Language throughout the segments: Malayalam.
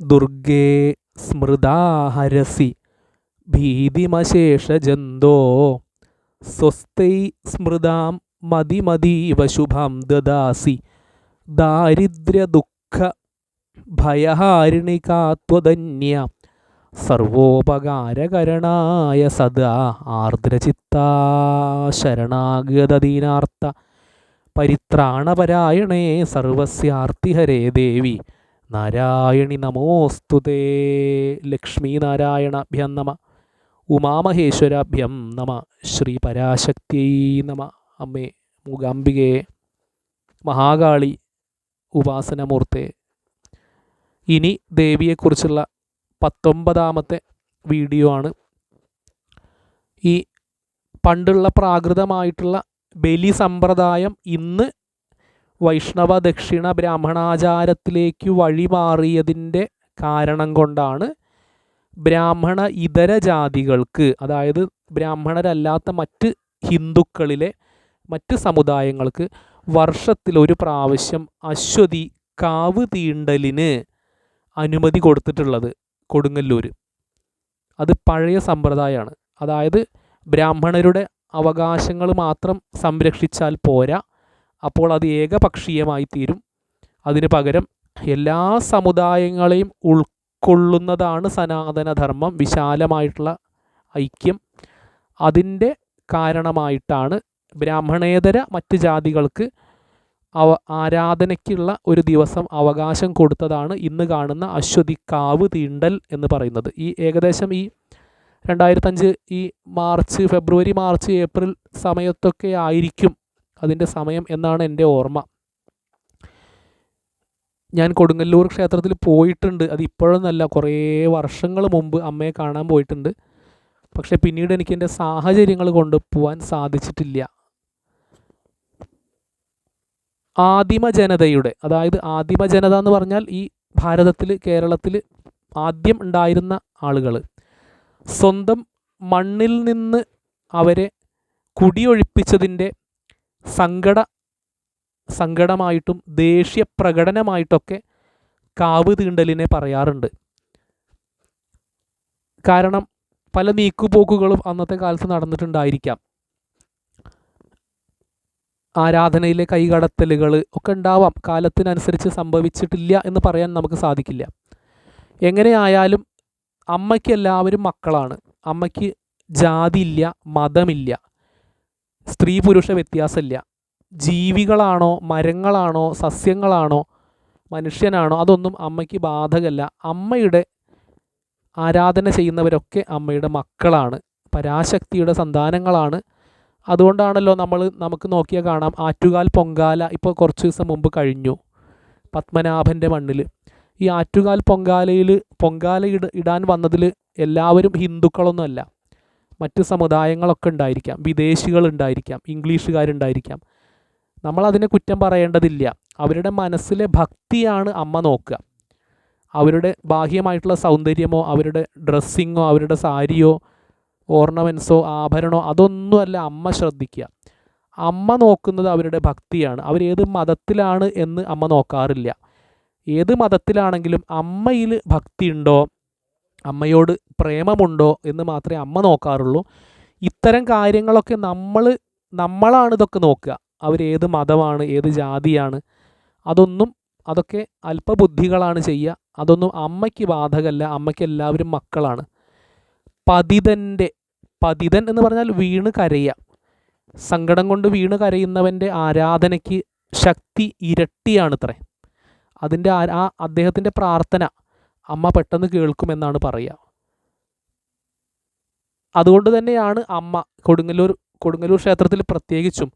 ദുർഗേ സ്മൃതാഹരസി ഭീതിമശേഷജന്തോ. സ്വസ്തൈ സ്മൃതാം മതിമതീവ ശുഭം ദദാസി. ദാരിദ്ര്യദുഃഖ ഭയഹാരിണികാത്വധന്യ സർവോപകാരകരണായ സദാ ആർദ്രചിത്താ ശരണാഗതദീനാർത്ഥ പരിത്രാണപരായണേ സർവസ്യാർത്തിഹരേ ദേവി. നാരായണി നമോസ്തുതേ. ലക്ഷ്മീനാരായണാഭ്യം നമ. ഉമാമഹേശ്വരാഭ്യം നമ. ശ്രീ പരാശക്തിയൈ നമ. അമ്മേ മൂകാംബികയെ മഹാകാളി ഉപാസനമൂർത്തെ. ഇനി ദേവിയെക്കുറിച്ചുള്ള പത്തൊമ്പതാമത്തെ വീഡിയോ ആണ്. ഈ പണ്ടുള്ള പ്രാകൃതമായിട്ടുള്ള ബലി സമ്പ്രദായം ഇന്ന് വൈഷ്ണവ ദക്ഷിണ ബ്രാഹ്മണാചാരത്തിലേക്ക് വഴിമാറിയതിന്റെ കാരണം കൊണ്ടാണ് ബ്രാഹ്മണ ഇതര ജാതികൾക്ക് അതായത് ബ്രാഹ്മണരല്ലാത്ത മറ്റ് ഹിന്ദുക്കളിലെ മറ്റ് സമുദായങ്ങൾക്ക് വർഷത്തിൽ ഒരു പ്രാവശ്യം അശ്വതി കാവ് തീണ്ടലിന് അനുമതി കൊടുത്തിട്ടുള്ളത് കൊടുങ്ങല്ലൂർ അത് പഴയ സമ്പ്രദായമാണ്. അതായത് ബ്രാഹ്മണരുടെ അവകാശങ്ങൾ മാത്രം സംരക്ഷിച്ചാൽ പോരാ അപ്പോൾ അത് ഏകപക്ഷീയമായി തീരും അതിന് പകരം എല്ലാ സമുദായങ്ങളെയും ഉൾക്കൊള്ളുന്നതാണ് സനാതനധർമ്മം വിശാലമായിട്ടുള്ള ഐക്യം. അതിന്റെ കാരണമായിട്ടാണ് ബ്രാഹ്മണേതര മറ്റ് ജാതികൾക്ക് അവ ആരാധനയ്ക്കുള്ള ഒരു ദിവസം അവകാശം കൊടുത്തതാണ് ഇന്ന് കാണുന്ന അശ്വതിക്കാവ് തീണ്ടൽ എന്ന് പറയുന്നത്. ഈ ഏകദേശം ഈ രണ്ടായിരത്തഞ്ച് ഈ മാർച്ച് ഫെബ്രുവരി മാർച്ച് ഏപ്രിൽ സമയത്തൊക്കെ ആയിരിക്കും അതിന്റെ സമയം എന്നാണ് എന്റെ ഓർമ്മ. ഞാൻ കൊടുങ്ങല്ലൂർ ക്ഷേത്രത്തിൽ പോയിട്ടുണ്ട്. അത് ഇപ്പോഴൊന്നല്ല കുറേ വർഷങ്ങൾ മുമ്പ് അമ്മയെ കാണാൻ പോയിട്ടുണ്ട്. പക്ഷേ പിന്നീട് എനിക്ക് എന്റെ സാഹചര്യങ്ങൾ കൊണ്ട് പോകാൻ സാധിച്ചിട്ടില്ല. ആദിമ ജനതയുടെ അതായത് ആദിമ ജനത എന്ന് പറഞ്ഞാൽ ഈ ഭാരതത്തിൽ കേരളത്തിൽ ആദ്യം ഉണ്ടായിരുന്ന ആളുകൾ. സ്വന്തം മണ്ണിൽ നിന്ന് അവരെ കുടിയൊഴിപ്പിച്ചതിന്റെ സങ്കട സങ്കടമായിട്ടും ദേഷ്യ പ്രകടനമായിട്ടൊക്കെ കാവ് തീണ്ടലിനെ പറയാറുണ്ട്. കാരണം പല നീക്കുപോക്കുകളും അന്നത്തെ കാലത്ത് നടന്നിട്ടുണ്ടായിരിക്കാം. ആരാധനയിലെ കൈകടത്തലുകൾ ഒക്കെ ഉണ്ടാവാം. കാലത്തിനനുസരിച്ച് സംഭവിച്ചിട്ടില്ല എന്ന് പറയാൻ നമുക്ക് സാധിക്കില്ല. എങ്ങനെയായാലും അമ്മയ്ക്ക് എല്ലാവരും മക്കളാണ്. അമ്മയ്ക്ക് ജാതിയില്ല മതമില്ല. സ്ത്രീ പുരുഷ വ്യത്യാസമില്ല. ജീവികളാണോ മരങ്ങളാണോ സസ്യങ്ങളാണോ മനുഷ്യനാണോ അതൊന്നും അമ്മയ്ക്ക് ബാധകമല്ല. അമ്മയുടെ ആരാധന ചെയ്യുന്നവരൊക്കെ അമ്മയുടെ മക്കളാണ്. പരാശക്തിയുടെ സന്താനങ്ങളാണ്. അതുകൊണ്ടാണല്ലോ നമ്മൾ നമുക്ക് നോക്കിയാൽ കാണാം ആറ്റുകാൽ പൊങ്കാല ഇപ്പോൾ കുറച്ച് ദിവസം മുമ്പ് കഴിഞ്ഞു പത്മനാഭന്റെ മണ്ണിൽ ഈ ആറ്റുകാൽ പൊങ്കാലയിൽ പൊങ്കാല ഇട ഇടാൻ വന്നതിൽ എല്ലാവരും ഹിന്ദുക്കളൊന്നുമല്ല. മറ്റ് സമുദായങ്ങളൊക്കെ ഉണ്ടായിരിക്കാം. വിദേശികളുണ്ടായിരിക്കാം ഇംഗ്ലീഷുകാരുണ്ടായിരിക്കാം. നമ്മളതിനെ കുറ്റം പറയേണ്ടതില്ല. അവരുടെ മനസ്സിലെ ഭക്തിയാണ് അമ്മ നോക്കുക. അവരുടെ ബാഹ്യമായിട്ടുള്ള സൗന്ദര്യമോ അവരുടെ ഡ്രസ്സിങ്ങോ അവരുടെ സാരിയോ ഓർണമെൻസോ ആഭരണോ അതൊന്നുമല്ല അമ്മ ശ്രദ്ധിക്കുക. അമ്മ നോക്കുന്നത് അവരുടെ ഭക്തിയാണ്. അവരേത് മതത്തിലാണ് എന്ന് അമ്മ നോക്കാറില്ല. ഏത് മതത്തിലാണെങ്കിലും അമ്മയിൽ ഭക്തിയുണ്ടോ അമ്മയോട് പ്രേമമുണ്ടോ എന്ന് മാത്രമേ അമ്മ നോക്കാറുള്ളൂ. ഇത്തരം കാര്യങ്ങളൊക്കെ നമ്മൾ നമ്മളാണ് ഇതൊക്കെ നോക്കുക. അവരേത് മതമാണ് ഏത് ജാതിയാണ്. അതൊന്നും അതൊക്കെ അല്പബുദ്ധികളാണ് ചെയ്യുക. അതൊന്നും അമ്മയ്ക്ക് ബാധകമല്ല. അമ്മയ്ക്ക് എല്ലാവരും മക്കളാണ്. പതിതന്റെ പതിതൻ എന്ന് പറഞ്ഞാൽ വീണ് കരയുക. സങ്കടം കൊണ്ട് വീണ് കരയുന്നവന്റെ ആരാധനയ്ക്ക് ശക്തി ഇരട്ടിയാണ് ഇരട്ടിയാണത്രേ. അതിന്റെ ആ അദ്ദേഹത്തിന്റെ പ്രാർത്ഥന അമ്മ പെട്ടെന്ന് കേൾക്കുമെന്നാണ് പറയുക. അതുകൊണ്ട് തന്നെയാണ് അമ്മ കൊടുങ്ങല്ലൂർ കൊടുങ്ങല്ലൂർ ക്ഷേത്രത്തിൽ പ്രത്യേകിച്ചും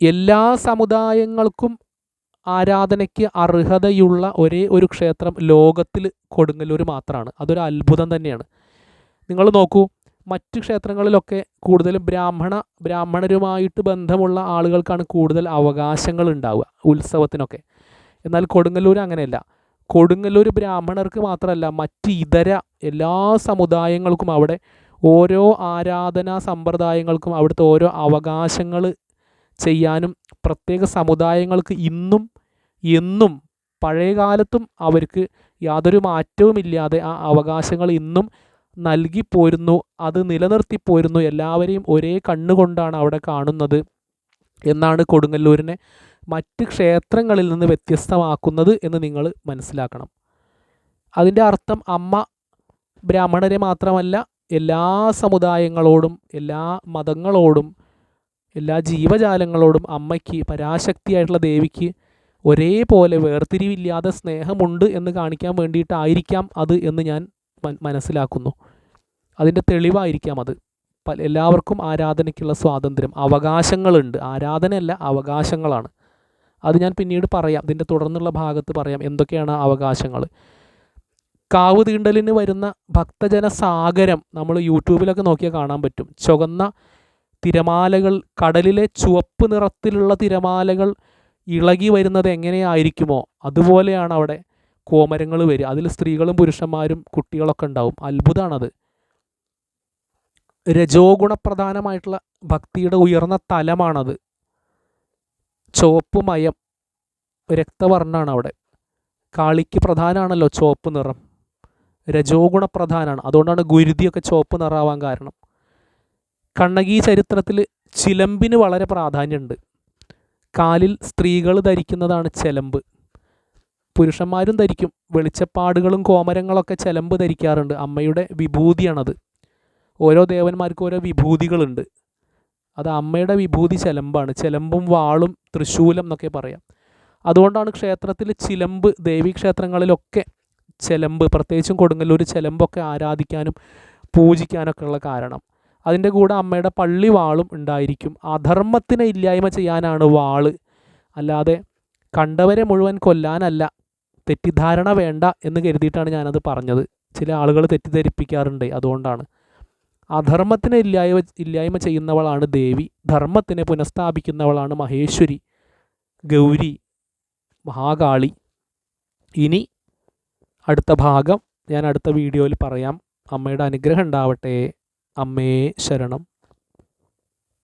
എല്ലാ സമുദായങ്ങൾക്കും ആരാധനയ്ക്ക് അർഹതയുള്ള ഒരേ ഒരു ക്ഷേത്രം ലോകത്തിൽ കൊടുങ്ങല്ലൂർ മാത്രമാണ് അതൊരു അത്ഭുതം തന്നെയാണ്. നിങ്ങൾ നോക്കൂ മറ്റ് ക്ഷേത്രങ്ങളിലൊക്കെ കൂടുതലും ബ്രാഹ്മണ ബ്രാഹ്മണരുമായിട്ട് ബന്ധമുള്ള ആളുകൾക്കാണ് കൂടുതൽ അവകാശങ്ങൾ ഉണ്ടാവുക ഉത്സവത്തിനൊക്കെ. എന്നാൽ കൊടുങ്ങല്ലൂർ അങ്ങനെയല്ല. കൊടുങ്ങല്ലൂർ ബ്രാഹ്മണർക്ക് മാത്രമല്ല മറ്റ് ഇതര എല്ലാ സമുദായങ്ങൾക്കും അവിടെ ഓരോ ആരാധനാ സമ്പ്രദായങ്ങൾക്കും അവിടുത്തെ ഓരോ അവകാശങ്ങൾ ചെയ്യാനും പ്രത്യേക സമുദായങ്ങൾക്ക് ഇന്നും എന്നും പഴയകാലത്തും അവർക്ക് യാതൊരു മാറ്റവുമില്ലാതെ ആ അവകാശങ്ങൾ ഇന്നും നൽകി പോരുന്നു അത് നിലനിർത്തി പോരുന്നു. എല്ലാവരെയും ഒരേ കണ്ണുകൊണ്ടാണ് അവിടെ കാണുന്നത് എന്നാണ് കൊടുങ്ങല്ലൂരിനെ മറ്റ് ക്ഷേത്രങ്ങളിൽ നിന്ന് വ്യത്യസ്തമാക്കുന്നത് എന്ന് നിങ്ങൾ മനസ്സിലാക്കണം. അതിന്റെ അർത്ഥം അമ്മ ബ്രാഹ്മണരെ മാത്രമല്ല എല്ലാ സമുദായങ്ങളോടും എല്ലാ മതങ്ങളോടും എല്ലാ ജീവജാലങ്ങളോടും അമ്മയ്ക്ക് പരാശക്തിയായിട്ടുള്ള ദേവിക്ക് ഒരേപോലെ വേർതിരിവില്ലാതെ സ്നേഹമുണ്ട് എന്ന് കാണിക്കാൻ വേണ്ടിയിട്ടായിരിക്കാം അത് എന്ന് ഞാൻ മനസ്സിലാക്കുന്നു. അതിന്റെ തെളിവായിരിക്കാം അത്. എല്ലാവർക്കും ആരാധനയ്ക്കുള്ള സ്വാതന്ത്ര്യം. അവകാശങ്ങളുണ്ട്. ആരാധനയല്ല അവകാശങ്ങളാണ്. അത് ഞാൻ പിന്നീട് പറയാം. ഇതിന്റെ തുടർന്നുള്ള ഭാഗത്ത് പറയാം എന്തൊക്കെയാണ് അവകാശങ്ങൾ. കാവ് തീണ്ടലിന് വരുന്ന ഭക്തജന സാഗരം നമ്മൾ യൂട്യൂബിലൊക്കെ നോക്കിയാൽ കാണാൻ പറ്റും. ചുവന്ന തിരമാലകൾ കടലിലെ ചുവപ്പ് നിറത്തിലുള്ള തിരമാലകൾ ഇളകി വരുന്നത് എങ്ങനെയായിരിക്കുമോ അതുപോലെയാണ് അവിടെ കോമരങ്ങൾ വരിക. അതിൽ സ്ത്രീകളും പുരുഷന്മാരും കുട്ടികളൊക്കെ ഉണ്ടാവും. അത്ഭുതമാണത് രജോ ഗുണപ്രധാനമായിട്ടുള്ള ഭക്തിയുടെ ഉയർന്ന തലമാണത്. ചുവപ്പ് മയം രക്തവർണമാണ് അവിടെ. കാളിക്ക് പ്രധാനമാണല്ലോ ചുവപ്പ് നിറം. രജോ ഗുണപ്രധാനമാണ് അതുകൊണ്ടാണ് ഗുരുതിയൊക്കെ ചുവപ്പ് നിറാവാൻ കാരണം. കണ്ണകി ചരിത്രത്തിൽ ചിലമ്പിന് വളരെ പ്രാധാന്യമുണ്ട്. കാലിൽ സ്ത്രീകൾ ധരിക്കുന്നതാണ് ചിലമ്പ്. പുരുഷന്മാരും ധരിക്കും. വെളിച്ചപ്പാടുകളും കോമരങ്ങളൊക്കെ ചിലമ്പ് ധരിക്കാറുണ്ട്. അമ്മയുടെ വിഭൂതിയാണത്. ഓരോ ദേവന്മാർക്കും ഓരോ വിഭൂതികളുണ്ട്. അത് അമ്മയുടെ വിഭൂതി ചിലമ്പാണ്. ചിലമ്പും വാളും തൃശൂലം എന്നൊക്കെ പറയാം. അതുകൊണ്ടാണ് ക്ഷേത്രത്തിൽ ചിലമ്പ് ദേവീക്ഷേത്രങ്ങളിലൊക്കെ ചിലമ്പ് പ്രത്യേകിച്ചും കൊടുങ്ങല്ലൂർ ചിലമ്പൊക്കെ ആരാധിക്കാനും പൂജിക്കാനൊക്കെ ഉള്ള കാരണം. അതിന്റെ കൂടെ അമ്മയുടെ പള്ളി വാളും ഉണ്ടായിരിക്കും. അധർമ്മത്തിനെ ഇല്ലായ്മ ചെയ്യാനാണ് വാൾ. അല്ലാതെ കണ്ടവരെ മുഴുവൻ കൊല്ലാനല്ല തെറ്റിദ്ധാരണ വേണ്ട എന്ന് കരുതിയിട്ടാണ് ഞാനത് പറഞ്ഞത്. ചില ആളുകൾ തെറ്റിദ്ധരിപ്പിക്കാറുണ്ട് അതുകൊണ്ടാണ്. അധർമ്മത്തിനെ ഇല്ലായ്മ ഇല്ലായ്മ ചെയ്യുന്നവളാണ് ദേവി. ധർമ്മത്തിനെ പുനഃസ്ഥാപിക്കുന്നവളാണ് മഹേശ്വരി ഗൗരി മഹാകാളി. ഇനി അടുത്ത ഭാഗം ഞാൻ അടുത്ത വീഡിയോയിൽ പറയാം. അമ്മയുടെ അനുഗ്രഹം ഉണ്ടാവട്ടെ. അമ്മേ ശരണം.